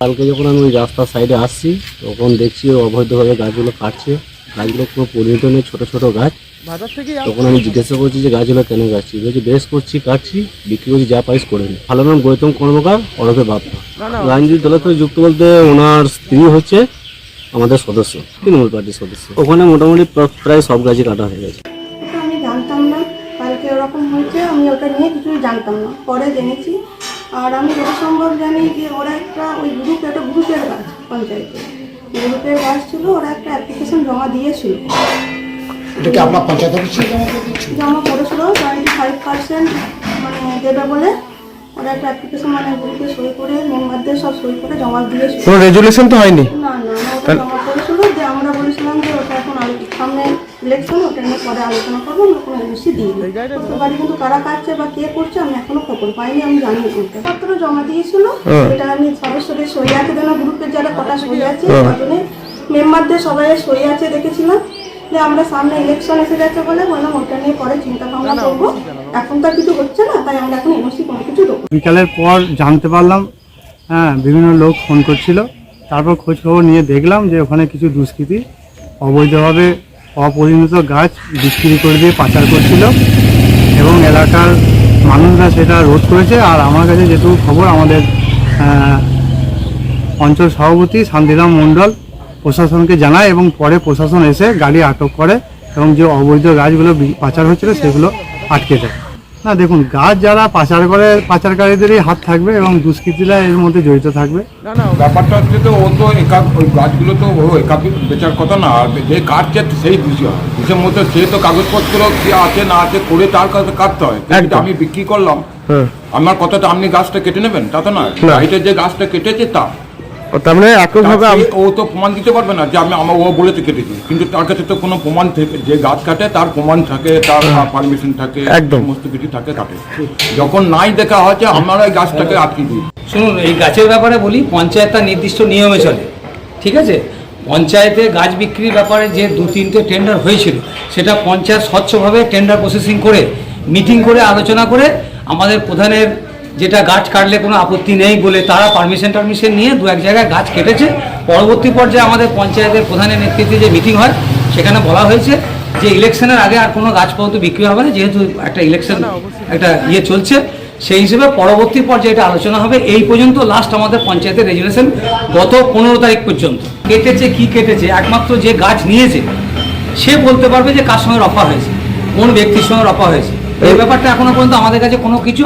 কালকে যখন আমি ওই রাস্তার সাইডে আসছি তখন দেখছি অবৈধভাবে গাছগুলো কাটছে। গাছগুলো কোনো পরিণত নেই ছোটো ছোটো গাছ। তখন আমি জিজ্ঞাসা করছি যে গাছগুলো কেন কাটছি? বলছি বেশ করছি কাটছি বিক্রি করছি যা পাইস করে নি। ভালো নাম গৌতম কর্মকার ওরফে বাপ্পা রাজনীতি দলের সাথে যুক্ত বলতে ওনার স্ত্রী হচ্ছে আমাদের সদস্য তৃণমূল পার্টির সদস্য। ওখানে মোটামুটি প্রায় সব গাছই কাটা হয়ে গেছে। আমি জানতাম না। কালকে ওরকম হয়েছে আমি ওটা নিয়ে কিছুই জানতাম না। পরে জেনেছি আর আমি যত সম্ভব জানি যে ওরা একটা ওই গ্রুপ একটা গ্রুপের কাজ পঞ্চায়েতে। গ্রুপের গাছ ছিল ওরা একটা অ্যাপ্লিকেশন জমা দিয়েছিল। এটা কি আপনার পঞ্চায়েত অফিসে জমা জমা করেছিল টোয়েন্টি ফাইভ পার্সেন্ট মানে দেবে বলে ওরা একটা অ্যাপ্লিকেশন মানে গ্রুপে সই করে মেম্বারদের সব সই করে জমা দিয়েছিল। কোনো রেজুলেশন তো হয়নি? না না ওটা জমা করেছিল যে আমরা বলেছিলাম যে ওটা এখন সামনে ইলেকশন ওটা নিয়ে পরে আলোচনা করব আমরা কোনো এনওসি দিই বাড়ি কিন্তু কারা কাটছে বা কে করছে আমি এখনও খবর পাইনি আমি জানি পত্র জমা দিয়েছিল এটা আমি সদস্যদের সই আছে যেন গ্রুপের যারা কটা সই আছে তাদের মেম্বারদের সবাই সই আছে দেখেছিলাম। যে আমরা সামনে ইলেকশন এসে যাচ্ছে বলে বললাম ওটা নিয়ে পরে চিন্তা ভাবনা করব। এখন তো কিছু হচ্ছে না তাই আমরা এখন এনওসি কোনো কিছু দেবো বিকালের পর জানতে পারলাম হ্যাঁ বিভিন্ন লোক ফোন করছিল। তারপর খোঁজ খবর নিয়ে দেখলাম যে ওখানে কিছু দুষ্কৃতী অবৈধভাবে অপরিণত গাছ বিক্রি করে দিয়ে পাচার করছিল এবং এলাকার মানুষরা সেটা রোধ করেছে। আর আমার কাছে যেটুকু খবর, আমাদের অঞ্চল সভাপতি শান্তিরাম মণ্ডল প্রশাসনকে জানায় এবং পরে প্রশাসন এসে গাড়ি আটক করে এবং যে অবৈধ গাছগুলো পাচার হচ্ছিল সেগুলো আটকে দেয়। না দেখুন গাছ যারা পাচার করে পাচারকারীদেরই হাত থাকবে এবং দুষ্কৃতীরা এর মধ্যে জড়িত থাকবে। না না ব্যাপারটা হচ্ছে তো ও তো একা ওই গাছগুলো তো ও একা বেচার কথা না আর যে কাটছে সেই দোষী হয় দোষের মধ্যে সে তো কাগজপত্র কি আছে না আছে করে তার কাছে কাটতে হয়। আমি বিক্রি করলাম। হ্যাঁ। আমার কথাটা আপনি গাছটা কেটে নেবেন? তা তো না না। এটা যে গাছটা কেটেছে তা। ও তার মানে একইভাবে তা আম- ও তো প্রমাণ দিতে পারবে না যে আমি আমার ও বলেছে কেটেছি। কিন্তু তার কাছে তো কোনো প্রমাণ থেকে যে গাছ কাটে তার প্রমাণ থাকে তার পারমিশন থাকে একদম। সমস্ত কিছু থাকে কাটে। যখন নাই দেখা হচ্ছে আমরা এই গাছটাকে আটকে দিই। শুনুন এই গাছের ব্যাপারে বলি পঞ্চায়েত তার নির্দিষ্ট নিয়মে চলে। ঠিক আছে? পঞ্চায়েতে গাছ বিক্রির ব্যাপারে যে দু তিনটে টেন্ডার হয়েছিল সেটা পঞ্চায়েত স্বচ্ছভাবে টেন্ডার প্রসেসিং করে মিটিং করে আলোচনা করে আমাদের প্রধানের যেটা গাছ কাটলে কোনো আপত্তি নেই বলে তারা পারমিশন টারমিশন নিয়ে দু এক জায়গায় গাছ কেটেছে। পরবর্তী পর্যায়ে আমাদের পঞ্চায়েতের প্রধানের নেতৃত্বে যে মিটিং হয়, সেখানে বলা হয়েছে যে ইলেকশনের আগে আর কোনো গাছপত্র বিক্রি হবে না, যেহেতু একটা ইলেকশন একটা ইয়ে চলছে। সেই হিসেবে পরবর্তী পর্যায়ে এটা আলোচনা হবে। এই পর্যন্ত লাস্ট আমাদের পঞ্চায়েতের রেজুলেশন গত পনেরো তারিখ পর্যন্ত। কেটেছে কি কেটেছে, একমাত্র যে গাছ নিয়েছে, সে বলতে পারবে যে কার সঙ্গে রফা হয়েছে, কোন ব্যক্তির সঙ্গে রফা হয়েছে। এই ব্যাপারটা এখনও পর্যন্ত আমাদের কাছে কোনো কিছু